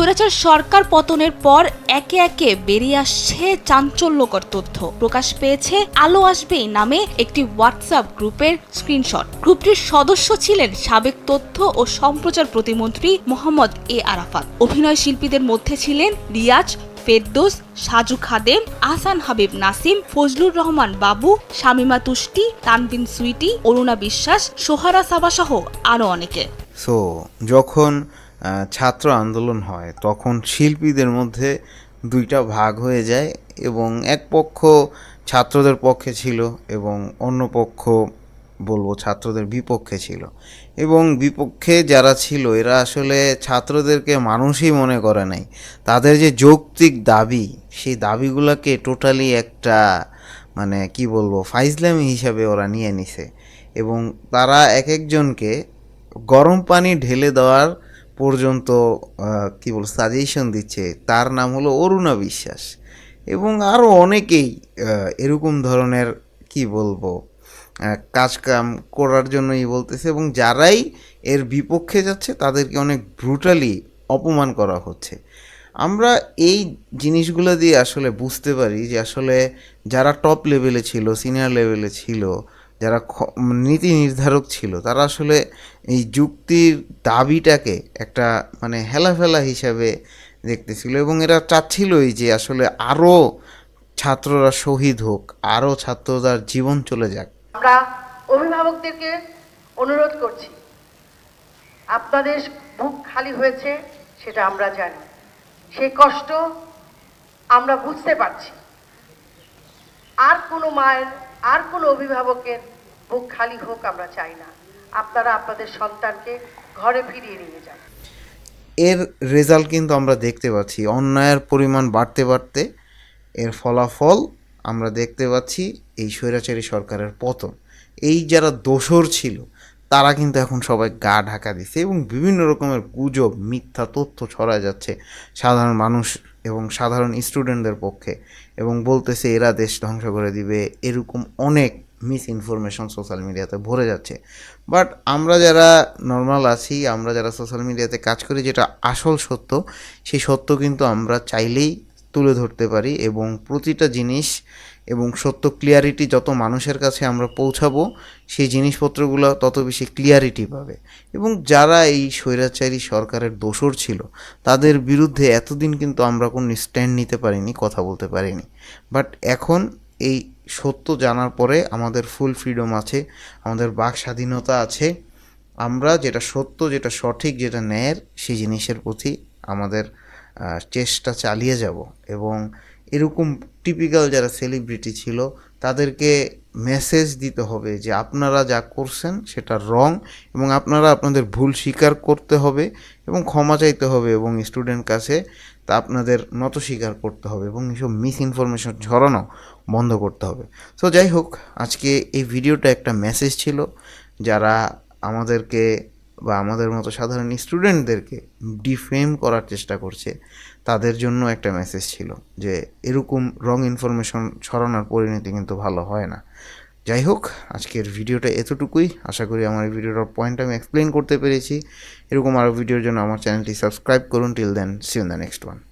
স্বৈরাচার সরকার পতনের পর একে একে বেরিয়ে আসছে চাঞ্চল্যকর তথ্য। প্রকাশ পেয়েছে আলো আসবেই নামে একটি হোয়াটসঅ্যাপ গ্রুপের স্ক্রিনশট। গ্রুপটির সদস্য ছিলেন সাবেক তথ্য ও সম্প্রচার প্রতিমন্ত্রী মোহাম্মদ এ আরাফাত। অভিনয় শিল্পীদের মধ্যে ছিলেন রিয়াজ, ফেরদোস, সাজু খাদেম, আহসান হাবিব নাসিম, ফজলুর রহমান বাবু, শামিমা তুষ্টি, তানবিন সুইটি, অরুণা বিশ্বাস, সোহারা সাবাসহ আরও অনেকে। সো যখন ছাত্র আন্দোলন হয়, তখন শিল্পীদের মধ্যে দুইটা ভাগ হয়ে যায় এবং এক পক্ষ ছাত্রদের পক্ষে ছিল এবং অন্য পক্ষ বলব ছাত্রদের বিপক্ষে ছিল। এবং বিপক্ষে যারা ছিল, এরা আসলে ছাত্রদেরকে মানুষই মনে করে নাই। তাদের যে যৌক্তিক দাবি, সেই দাবিগুলোকে টোটালি একটা মানে কি বলব, ফাইজলামি হিসাবে ওরা নিয়ে নিছে। এবং তারা এক একজনকে গরম পানি ঢেলে দেওয়ার পর্যন্ত কি বল সাজেশন দিচ্ছে। তার নাম হলো অরুণা বিশ্বাস। এবং আরও অনেকেই এরকম ধরনের, কি বলব কাজকাম করার জন্যই বলতেছে এবং যারাই এর বিপক্ষে যাচ্ছে, তাদেরকে অনেক ব্রুটালি অপমান করা হচ্ছে। আমরা এই জিনিসগুলো দিয়ে আসলে বুঝতে পারি যে আসলে যারা টপ লেভেলে ছিল সিনিয়র লেভেলে ছিল যারা নীতি নির্ধারক ছিল, তারা আসলে এই যুক্তির দাবিটাকে একটা মানে হেলাফেলা হিসাবে দেখতেছিল এবং এরা চাচ্ছিলই যে আসলে আরও ছাত্ররা শহীদ হোক আরও ছাত্রদের জীবন চলে যাক। আমরা অভিভাবকদেরকে অনুরোধ করছি, আপনাদের বুক খালি হয়েছে সেটা আমরা জানি। সেই কষ্ট আমরা বুঝতে পারছি। আর কোনো মায়ের, আর কোনো অভিভাবকের বুক খালি হোক আমরা চাই না। আপনারা আপনাদের সন্তানকে ঘরে ফিরিয়ে নিয়ে যান। এর রেজাল্ট কিন্তু আমরা দেখতে পাচ্ছি। অন্যায়ের পরিমাণ বাড়তে বাড়তে এর ফলাফল আমরা দেখতে পাচ্ছি এই স্বৈরাচারী সরকারের পতন। এই যারা দোষর ছিল তারা কিন্তু এখন সবাই গা ঢাকা দিচ্ছে এবং বিভিন্ন রকমের গুজব, মিথ্যা তথ্য ছড়ায় যাচ্ছে সাধারণ মানুষ এবং সাধারণ স্টুডেন্টদের পক্ষে এবং বলতেছে এরা দেশ ধ্বংস করে দিবে, এরকম অনেক মিস ইনফরমেশন সোশ্যাল মিডিয়াতে ভরে যাচ্ছে। বাট আমরা যারা নর্মাল আছি, আমরা যারা সোশ্যাল মিডিয়াতে কাজ করি, যেটা আসল সত্য, সেই সত্য কিন্তু আমরা চাইলেই তুলে ধরতে পারি এবং প্রতিটা জিনিস এবং সত্য ক্লিয়ারিটি যত মানুষের কাছে আমরা পৌঁছাবো, সেই জিনিসপত্রগুলো তত বেশি ক্লিয়ারিটি পাবে। এবং যারা এই স্বৈরাচারী সরকারের দোসর ছিল, তাদের বিরুদ্ধে এতদিন কিন্তু আমরা কোনো স্ট্যান্ড নিতে পারিনি, কথা বলতে পারিনি। বাট এখন এই সত্য জানার পরে আমাদের ফুল ফ্রিডম আছে, আমাদের বাক স্বাধীনতা আছে, আমরা যেটা সত্য, যেটা সঠিক, যেটা ন্যায়ের, সেই জিনিসের প্রতি আমাদের চেষ্টা চালিয়ে যাব। এবং এরকম টিপিক্যাল যারা সেলিব্রিটি ছিল, তাদেরকে মেসেজ দিতে হবে যে আপনারা যা করছেন সেটা রং এবং আপনারা আপনাদের ভুল স্বীকার করতে হবে এবং ক্ষমা চাইতে হবে এবং স্টুডেন্ট কাছে তা আপনাদের নত স্বীকার করতে হবে এবং এইসব মিস ইনফরমেশন ছড়ানো বন্ধ করতে হবে। সো যাই হোক, আজকে এই ভিডিওটা একটা মেসেজ ছিল যারা আমাদেরকে বা আমাদের মতো সাধারণ স্টুডেন্টদেরকে ডিফেম করার চেষ্টা করছে, তাদের জন্য একটা মেসেজ ছিল যে, এরকম রং ইনফরমেশন ছড়ানোর পরিণতি কিন্তু ভালো হয় না। যাই হোক, আজকের ভিডিওটা এতটুকুই। আশা করি আমার এই ভিডিওটার পয়েন্ট আমি এক্সপ্লেন করতে পেরেছি। এরকম আরও ভিডিওর জন্য আমার চ্যানেলটি সাবস্ক্রাইব করুন। Till then see in the next one